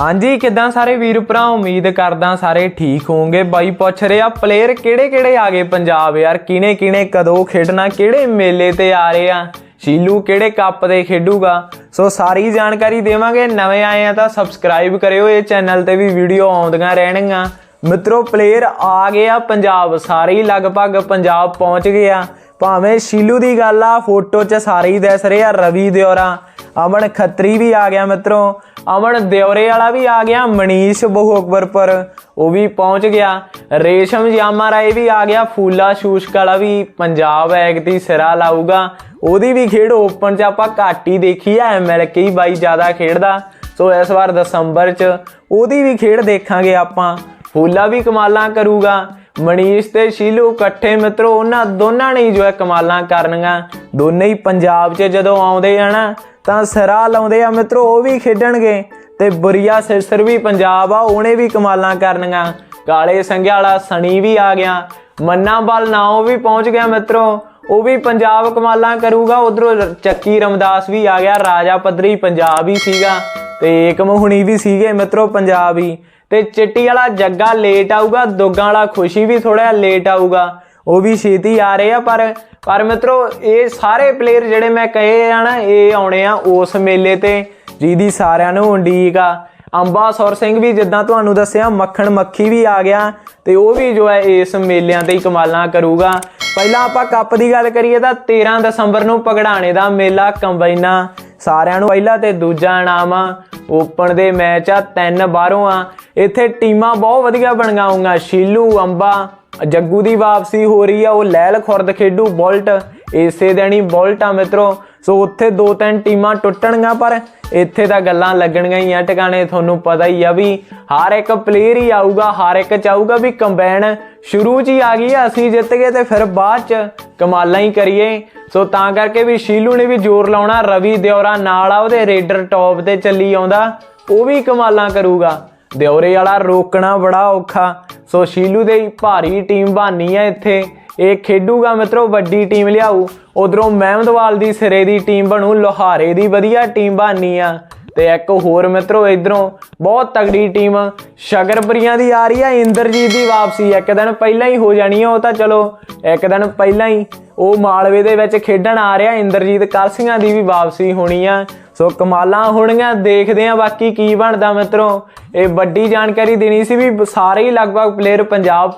ਹਾਂਜੀ, ਕਿਦਾਂ ਸਾਰੇ ਵੀਰ ਭਰਾ? ਉਮੀਦ ਕਰਦਾ ਸਾਰੇ ਠੀਕ ਹੋਵੋਗੇ। ਬਾਈ, ਪੁੱਛ ਰਿਹਾ ਪਲੇਅਰ ਕਿਹੜੇ ਕਿਹੜੇ ਆ ਗਏ ਪੰਜਾਬ ਯਾਰ? ਕਿਨੇ ਕਿਨੇ ਕਦੋਂ ਖੇਡਣਾ, ਕਿਹੜੇ ਮੇਲੇ ਤੇ ਆ ਰਹੇ ਆ? ਸ਼ੀਲੂ ਕਿਹੜੇ ਕੱਪ 'ਤੇ ਖੇਡੂਗਾ? ਸੋ ਸਾਰੀ ਜਾਣਕਾਰੀ ਦੇਵਾਂਗੇ। ਨਵੇਂ ਆਏ ਆ ਤਾਂ ਸਬਸਕ੍ਰਾਈਬ ਕਰਿਓ। ਇਹ ਚੈਨਲ ਤੇ ਵੀ ਵੀਡੀਓ ਆਉਂਦੀਆਂ ਰਹਿਣਗੀਆਂ। ਮਿੱਤਰੋ ਪਲੇਅਰ ਆ ਗਏ ਆ ਪੰਜਾਬ। ਸਾਰੇ ਹੀ ਲਗਭਗ ਪੰਜਾਬ ਪਹੁੰਚ ਗਏ ਆ। ਭਾਵੇਂ ਸ਼ੀਲੂ ਦੀ ਗੱਲ ਆ, ਫੋਟੋ 'ਚ ਸਾਰੇ ਹੀ ਦਿਸ ਰਹੇ ਆ ਰਵੀ ਦਿਓਰਾ। ਅਮਨ ਖੱਤਰੀ ਵੀ ਆ ਗਿਆ ਮਿੱਤਰੋ। ਅਮਨ ਦਿਓਰੇ ਵਾਲਾ ਵੀ ਆ ਗਿਆ, ਮਨੀਸ਼ ਬਹੁਕਬਰਪੁਰ ਉਹ ਵੀ ਪਹੁੰਚ ਗਿਆ। ਰੇਸ਼ਮ ਜਾਮਾ ਰਾਏ ਵੀ ਆ ਗਿਆ, ਫੂਲਾ ਸ਼ੂਸ਼ਕ ਵਾਲਾ ਵੀ ਪੰਜਾਬ ਐਗਤੀ ਸਿਰਾ ਲਾਊਗਾ। ਉਹਦੀ ਵੀ ਖੇਡ ਓਪਨ 'ਚ ਆਪਾਂ ਘੱਟ ਹੀ ਦੇਖੀ ਐ ਐਮਐਲਕੇ ਕਈ ਬਾਈ ਜ਼ਿਆਦਾ ਖੇਡਦਾ। ਸੋ ਇਸ ਵਾਰ ਦਸੰਬਰ 'ਚ ਉਹਦੀ ਵੀ ਖੇਡ ਦੇਖਾਂਗੇ ਆਪਾਂ। ਫੂਲਾ ਵੀ ਕਮਾਲਾਂ ਕਰੂਗਾ। ਮਨੀਸ਼ ਤੇ ਸ਼ੀਲੂ ਇਕੱਠੇ ਮਿੱਤਰੋ, ਉਹਨਾਂ ਦੋਨਾਂ ਨੇ ਜੋ ਹੈ ਕਮਾਲਾਂ ਕਰਨੀਆਂ। ਦੋਨੇ ਹੀ ਪੰਜਾਬ 'ਚ ਜਦੋਂ ਆਉਂਦੇ ਆ ਨਾ, ਤਾਂ ਸਿਰਾ ਲਾਉਂਦੇ ਆ ਮਿੱਤਰੋ, ਉਹ ਵੀ ਖੇਡਣਗੇ। ਤੇ ਬੁਰੀਆ ਸਿਸਰ ਵੀ ਪੰਜਾਬ ਆ, ਉਹਨੇ ਵੀ ਕਮਾਲਾਂ ਕਰਨੀਆਂ। ਕਾਲੇ ਸੰਘਿਆ ਵਾਲਾ ਸਣੀ ਵੀ ਆ ਗਿਆ। ਮੰਨਾ ਬਲ ਨਾਓ ਵੀ ਪਹੁੰਚ ਗਿਆ ਮਿੱਤਰੋ, ਉਹ ਵੀ ਪੰਜਾਬ ਕਮਾਲਾਂ ਕਰੂਗਾ। ਉਧਰੋਂ ਚੱਕੀ ਰਮਦਾਸ ਵੀ ਆ ਗਿਆ, ਰਾਜਾ ਪੱਧਰੀ ਪੰਜਾਬ ਹੀ ਸੀਗਾ। ਤੇ ਏਕਮ ਹੁਣੀ ਵੀ ਸੀਗੇ ਮਿੱਤਰੋ, ਪੰਜਾਬ ਹੀ। ਤੇ ਚਿੱਟੀ ਵਾਲਾ ਜੱਗਾ ਲੇਟ ਆਊਗਾ, ਦੋਗਾਂ ਵਾਲਾ ਖੁਸ਼ੀ ਵੀ ਥੋੜਾ ਲੇਟ ਆਊਗਾ। ਉਹ ਵੀ ਛੇਤੀ ਆ ਰਹੇ ਆ, ਪਰ ਪਰ ਮਿੱਤਰੋ, ਇਹ ਸਾਰੇ ਪਲੇਅਰ ਜਿਹੜੇ ਮੈਂ ਕਹੇ ਆ ਨਾ, ਇਹ ਆਉਣੇ ਆ ਉਸ ਮੇਲੇ ਤੇ, ਜਿਹਦੀ ਸਾਰਿਆਂ ਨੂੰ ਉਡੀਕ ਆ। ਅੰਬਾ ਸੌਰ ਸਿੰਘ ਵੀ ਜਿੱਦਾਂ ਤੁਹਾਨੂੰ ਦੱਸਿਆ, ਮੱਖਣ ਮੱਖੀ ਵੀ ਆ ਗਿਆ ਤੇ ਉਹ ਵੀ ਜੋ ਹੈ ਇਸ ਮੇਲਿਆਂ ਤੇ ਹੀ ਕਮਾਲਾਂ ਕਰੂਗਾ। ਪਹਿਲਾਂ ਆਪਾਂ ਕੱਪ ਦੀ ਗੱਲ ਕਰੀਏ ਤਾਂ 13 ਦਸੰਬਰ ਨੂੰ ਪਗੜਾਣੇ ਦਾ ਮੇਲਾ ਕੰਬਾਈਨਾ ਸਾਰਿਆਂ ਨੂੰ ਪਹਿਲਾ ਤੇ ਦੂਜਾ ਇਨਾਮ ਆ। ਓਪਨ ਦੇ ਮੈਚ ਆ, ਤਿੰਨ ਬਾਹਰੋਂ ਆ। ਇੱਥੇ ਟੀਮਾਂ ਬਹੁਤ ਵਧੀਆ ਬਣੀਆਂ ਹੋਊਗੀਆਂ ਸ਼ੀਲੂ, ਅੰਬਾ, ਜੱਗੂ ਦੀ ਵਾਪਸੀ ਹੋ ਰਹੀ ਆ। ਉਹ ਲੈਲ ਖੁਰਦ ਖੇਡੂ, ਬੋਲਟ। ਇਸੇ ਦਿਨ ਹੀ ਬੁਲਟ ਆ ਮਿੱਤਰੋ। ਸੋ ਉੱਥੇ ਦੋ ਤਿੰਨ ਟੀਮਾਂ ਟੁੱਟਣਗੀਆਂ, ਪਰ ਇੱਥੇ ਤਾਂ ਗੱਲਾਂ ਲੱਗਣਗੀਆਂ ਹੀ ਆ ਟਿਕਾਣੇ। ਤੁਹਾਨੂੰ ਪਤਾ ਹੀ ਆ ਵੀ ਹਰ ਇੱਕ ਪਲੇਅਰ ਹੀ ਆਊਗਾ, ਹਰ ਇੱਕ ਚਾਹੂਗਾ ਵੀ ਕੰਬਾਈਨ ਸ਼ੁਰੂ 'ਚ ਹੀ ਆ ਗਈ ਆ। ਅਸੀਂ ਜਿੱਤ ਗਏ ਤੇ ਫਿਰ ਬਾਅਦ 'ਚ ਕਮਾਲਾਂ ਹੀ ਕਰੀਏ। ਸੋ ਤਾਂ ਕਰਕੇ ਵੀ ਸ਼ੀਲੂ ਨੇ ਵੀ ਜ਼ੋਰ ਲਾਉਣਾ, ਰਵੀ ਦਿਉਰਾ ਨਾਲ ਆ, ਉਹਦੇ ਰੇਡਰ ਟੌਪ ਤੇ ਚੱਲੀ ਆਉਂਦਾ, ਉਹ ਵੀ ਕਮਾਲਾਂ ਕਰੂਗਾ। ਦਿਉਰੇ ਵਾਲਾ ਰੋਕਣਾ ਬੜਾ ਔਖਾ। ਸੋ ਸ਼ੀਲੂ ਦੇ ਭਾਰੀ ਟੀਮ ਬਾਨੀ ਆ ਇੱਥੇ। ਇਹ ਖੇਡੂਗਾ ਮਿੱਤਰੋ, ਵੱਡੀ ਟੀਮ ਲਿਆਊ। ਉਧਰੋਂ ਮਹਿਮਦਵਾਲ ਦੀ ਸਿਰੇ ਦੀ ਟੀਮ ਬਣੂ, ਲੋਹਾਰੇ ਦੀ ਵਧੀਆ ਟੀਮ ਬਾਨੀ ਆ। ਤੇ ਇੱਕ ਹੋਰ ਮਿੱਤਰੋ, ਇਧਰੋਂ ਬਹੁਤ ਤਗੜੀ ਟੀਮ ਸ਼ਗਰਪਰੀਆਂ ਦੀ ਆ ਰਹੀ ਆ, ਇੰਦਰਜੀਤ ਦੀ ਵਾਪਸੀ। ਇੱਕ ਦਿਨ ਪਹਿਲਾਂ ਹੀ ਹੋ ਜਾਣੀ ਆ, ਉਹ ਤਾਂ ਚਲੋ, ਇੱਕ ਦਿਨ ਪਹਿਲਾਂ ਹੀ ਉਹ ਮਾਲਵੇ ਦੇ ਵਿੱਚ ਖੇਡਣ ਆ ਰਿਹਾ, ਇੰਦਰਜੀਤ ਕਲਸੀਆਂ ਦੀ ਵੀ ਵਾਪਸੀ ਹੋਣੀ ਆ। ਸੋ ਕਮਾਲਾਂ ਹੋਣੀਆਂ ਦੇਖਦੇ ਆ ਬਾਕੀ ਕੀ ਬਣਦਾ ਮਿੱਤਰੋ। ਇਹ ਵੱਡੀ ਜਾਣਕਾਰੀ ਦੇਣੀ ਸੀ ਵੀ ਸਾਰੇ ਹੀ ਲਗਭਗ ਪਲੇਅਰ ਪੰਜਾਬ